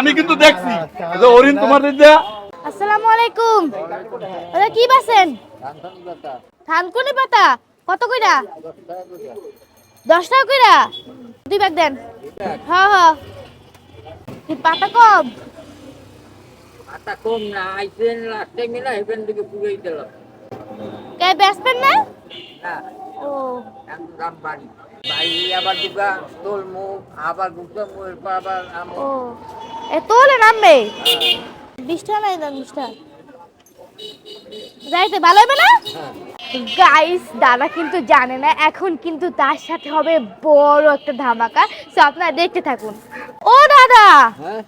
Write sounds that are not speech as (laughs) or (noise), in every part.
আমি কিন্তু দেখছি। যে হরিণ তোমার দিদা আসসালামু আলাইকুম। কি বাসেন? থানকুনি পাতা। কত কইরা? দশ টাকা কইরা? দুই ব্যাগ দেন। হ্যাঁ হ্যাঁ পাতা কম। পাতা কম না আইসেন লাস্টে মিলা হেবেন দিকে পুরোই দিল কে বেচবেন না? না। ও। দাম বাড়ি বাড়ি আবার দুগা তোল মুখ আবার গুপ্ত মুখ এরপর আবার আম ও এ তোলে নামবে? বিশ নাই দেন বিশ যাইতে ভালো হবে না? গাইস দাদা কিন্তু জানে না এখন কিন্তু তার সাথে হবে বড় একটা ধামাকা। সো আপনারা দেখতে থাকুন। ও দাদা! হ্যাঁ।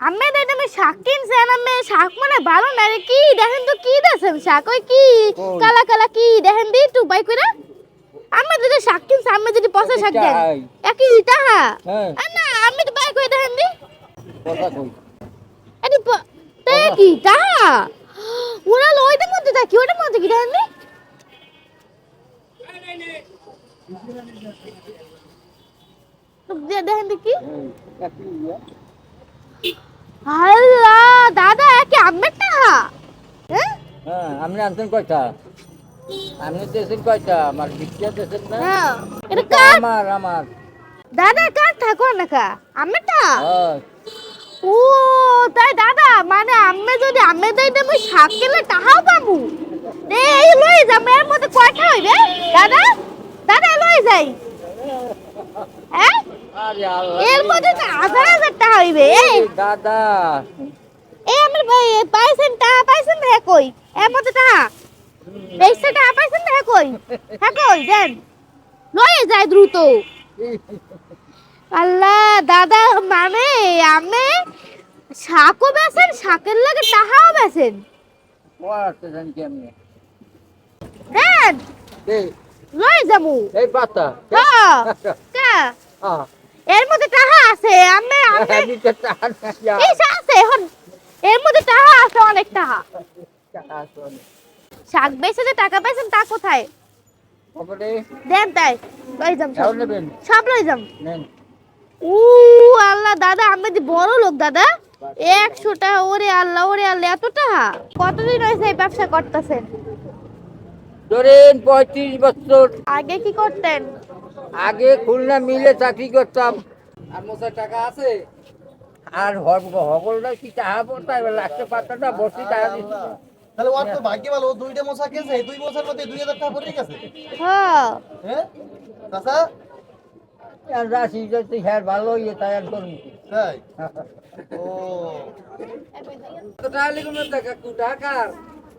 আমি তো তুমি শাক কিনছেন আমি শাক মানে ভালো না রে কি দেখেন তো কি দেখেন শাক ওই কি? কালা কালা কি দেখেন দি বাই করে। আমি যদি শাক কিনছি আমি যদি পচা শাক দেন। একই টাহা হ্যাঁ। না আমি তো বাই করে দেখেন দি। কথা কই? এটি তে কি টাহা ওরা ওইটার মধ্যে দেখি ওইটার মধ্যে কি দেখেন দি? দেখেন দি কি? আল্লাহ দাদা আমের টাহা হ্যাঁ? হ্যাঁ আপনি আনছেন কয়টা? আপনি দেশেন কয়টা? আমার বিক্রিয়া দেশেন না? হ্যাঁ। এটা এটা কার? আমার আমার। দাদা কার থাকো না কা আমের টাহা হ্যাঁ। ও তাই দাদা? মানে আম্মে যদি আম্মে দেই দেবো শাক কেলে টাহাও পাবো। এই লই যা এর মধ্যে কয়টা হইবে? দাদা দাদা লই যাই। হ্যাঁ? এর মধ্যে তো হাজার হাজার টাকা হইবে দাদা। এই আমার পাইছেন টাকা পাইছেন হ্যাঁ কই? এর মধ্যে টাকা দেখছে টাকা পাইছেন হ্যাঁ কই হ্যাঁ কই দেন লই যায় দ্রুত আল্লাহ দাদা মানে আমি শাকও বেছেন শাকের লাগে টাহাও বেছেন দেন এই পাতা। হ্যাঁ হ্যাঁ এর মধ্যে টাহা আছে আমি আমি আমি তো চান এই আছে এখন। এর মধ্যে টাহা আছে অনেক টাহা শাক বেচে যে টাকা পাইছেন তা কোথায়? দেন তাই লই যাম সব। নেবেন? সব লই যাম। নেন। উ আল্লাহ দাদা আমি যে বড় লোক দাদা। একশো টাকা ওরে আল্লাহ ওরে আল্লাহ এত টাকা? কতদিন হয়েছে এই ব্যবসা করতেছেন? ধরেন পঁয়ত্রিশ বছর। আগে কি করতেন? আগে খুলনা মিলে চাকরি করতাম। আর মশার টাকা আছে? আর হগলটা কি টাকা পড়তাম? লাস্টে পাতাটা বসে টাকা দিচ্ছি। তাহলে ওর তো ভাগ্য ভালো ও দুইটা মশা খেয়েছে এই দুই মশার মধ্যে দুই হাজার টাকা পড়ে গেছে। হ্যাঁ। হ্যাঁ? চাচা? আর রাশি যদি হ্যাঁ ভালো ইয়ে তৈরি করুন তাই? (laughs) ও। তাহলে কোনো টাকা কু টাকার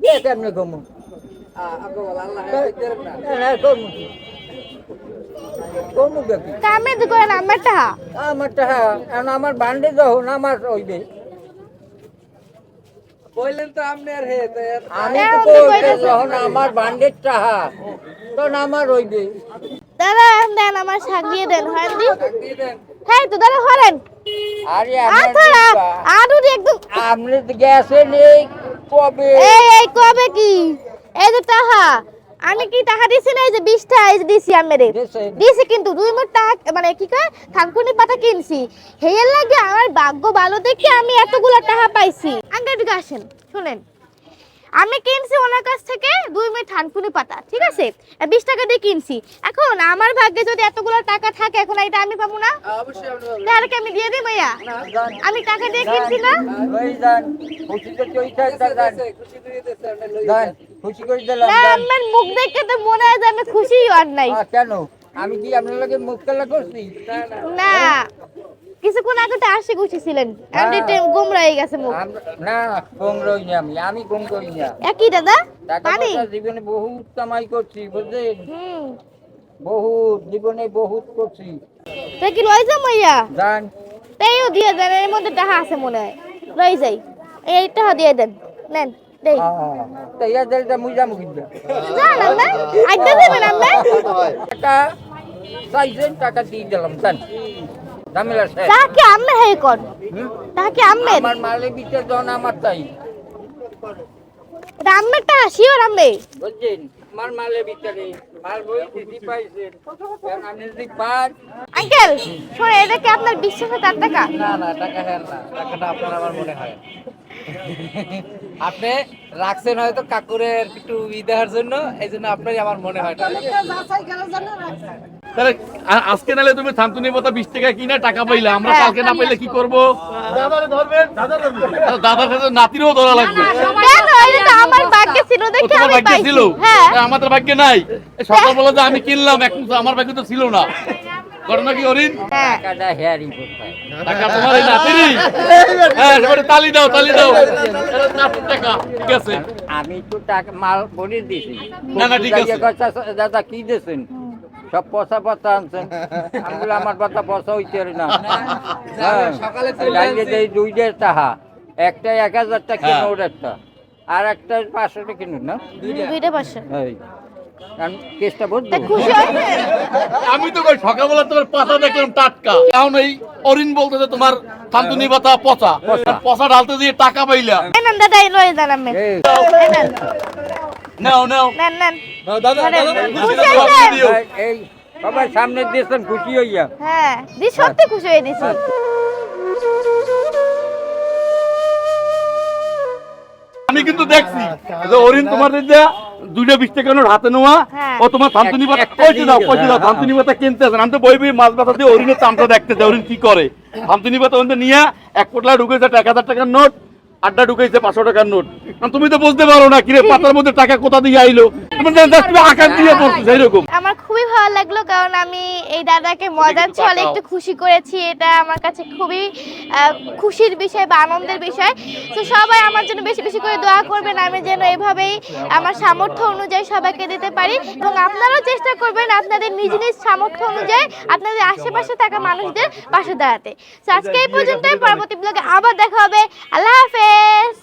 এ কেমনে কমু কমু তো টাকা টাকা আমার বান্ডে যখন আমার হইবে বললেন তো আপনি আর হে আমি হ্যাঁ, তো যখন আমার বান্ডের টাহা তখন আমার দাদা দেন আমার শাক দিয়ে দেন হয় দি। হ্যাঁ তো দাদা হরেন আরে আথরা দিবা। একদম আপনি তো গ্যাসে নেই কবে? এই এই কবে কি? এই যে টাকা আমি কি টাকা দিছি না এই যে বিশ টাকা এই যে দিছি আমি রে দিছি। কিন্তু দুই মোট টাকা মানে কি কয় থানকুনি পাতা কিনছি। হেয়ার লাগে আমার ভাগ্য ভালো দেখে আমি এতগুলা টাকা পাইছি। আঙ্কেল দিকে আসেন শুনেন। আমি কিনছি ওনার কাছ থেকে দুই মিনিট থানকুনি পাতা ঠিক আছে? বিশ টাকা দিয়ে কিনছি। এখন আমার ভাগ্যে যদি এতগুলো টাকা থাকে এখন এটা আমি পাবো না? বলবেন। তাহলে কি আমি দিয়ে দিই ভাইয়া? আমি টাকা দিয়ে কিনছি না? ওই যান খুশি করে দিলাম না আমার মুখ দেখে তো মনে হয় যে আমি খুশি আর নাই। কেন? আমি কি আপনার লগে মুখ খেলা করছি? না কিছুক্ষণ আগে তো আসে খুশি ছিলেন আমি হয়ে গেছে মুখ। না আমি আমি করি না। একই দাদা? পানি? জীবনে বহুত কামাই করছি বুঝলেন? হুম। বহুত জীবনে বহুত করছি। তাই কি লই যাম ভাইয়া জান। তাইও দিয়ে দেন এর মধ্যে টাকা আছে মনে হয়। লই যাই। এই টাকা দিয়ে দেন নেন। দেই। তাইয়া দেলটা মুজা মুখিদ্দা জান আমরা আড্ডা দেবেন আমরা টাকা চাইছেন টাকা দিয়ে দিলাম জান। ঝামেলা শেষ। তাকে আম্মে হে কর। তাকে আম্মে। আমার মালে বিচে জন আমার তাই। টাকা শিওর আম্মে। বুঝছেন আমার মালের ভিতরে মাল বই দিদি পাইছেন এখন যদি পান আঙ্কেল শোনো এটা কি আপনার বিশ্বাসে টাকা। না না টাকা হেন না। টাকাটা আপনার আমার মনে হয়। আপনি রাখছেন হয়তো কাকুরের একটু ই দেওয়ার জন্য এই জন্য আপনারই আমার মনে হয়। তাহলে আজকে নালে তুমি থানতুনি পাতা বিশ টাকা কিনা টাকা পাইলে আমরা। কালকে না পাইলে কি করব? দাদার সাথে নাতিরও ধরা লাগবে। কেন? এটা তো আমার ভাগ্যে ছিল ও দেখে তোমার আমি ভাগ্যে পাইছি। ছিল? হ্যাঁ। আমাদের ভাগ্যে নাই। এ, সকাল বলে যে আমি কিনলাম এক আমার ভাগ্যে তো ছিল না। ঘটনা কি হ্যাঁ টাকাটা হেয়ারিং টাকা তোমার এই হ্যাঁ এবারে তালি দাও তালি দাও। নাতির টাকা ঠিক আছে। আমি তো টাকা মাল বলে দিছি। না, না, ঠিক আছে। যাইয়া দাদা কি দিয়েছেন সব পয়সা পয়সা আনছেন। আমি আমার কথা পয়সা হইতে না। হ্যাঁ সকালে আসছি। দেই টাকা একটা এক হাজার টাকা হ্যাঁ। কিনো একটা আর একটা পাঁচশো টাকা কিনুন না? দুইটা পাঁচশো। এই। কারণ কেসটা আমি তো সকালবেলা তোমার পাতা দেখলাম টাটকা। এখন এই অরিন বলতেছে তোমার থানতুনি পাতা পচা। পচা। পচা ঢালতে দিয়ে টাকা পাইলা। দাদা এই লয়ে যান আমি এই, এই নেন। নাও নাও। নেন নেন। দাদা ধরেন। দাদা, খুশি দাও, হয়েছেন? দিও। এই সবাই সামনে দিয়েছেন খুশি হইয়া। হ্যাঁ দি সত্যি খুশি হয়ে দিছি আমি কিন্তু দেখছি যে অরিন তোমার দিদা দুইটা বিশ টাকা নোট হাতে নেওয়া হ্যাঁ। ও তোমার থানতুনি পাতা কইতে দাও কইতে দাও থানতুনি পাতা কিনতে আছেন আমি তো বই বই মাছ পাতা দিয়ে অরিনের চামচা দেখতে যাই অরিন কি করে? থানতুনি পাতা ওখানে নিয়ে এক পোটলা ঢুকেছে এক হাজার টাকার নোট আড্ডা ঢুকেছে পাঁচশো টাকার নোট। তুমি তো বুঝতে পারো না কিরে (laughs) পাতার মধ্যে টাকা কোথা দিয়ে আইলো? আমার খুবই ভালো লাগল কারণ আমি এই দাদাকে মজার ছলে একটু খুশি করেছি এটা আমার কাছে খুবই খুশির বিষয় বা আনন্দের বিষয়। তো সবাই আমার জন্য বেশি বেশি করে দোয়া করবেন আমি যেন এভাবেই আমার সামর্থ্য অনুযায়ী সবাইকে দিতে পারি এবং আপনারাও চেষ্টা করবেন আপনাদের নিজ নিজ সামর্থ্য অনুযায়ী আপনাদের আশেপাশে থাকা মানুষদের পাশে দাঁড়াতে। তো আজকে এই পর্যন্তই পরবর্তী ব্লগে আবার দেখা হবে। আল্লাহ হাফেজ!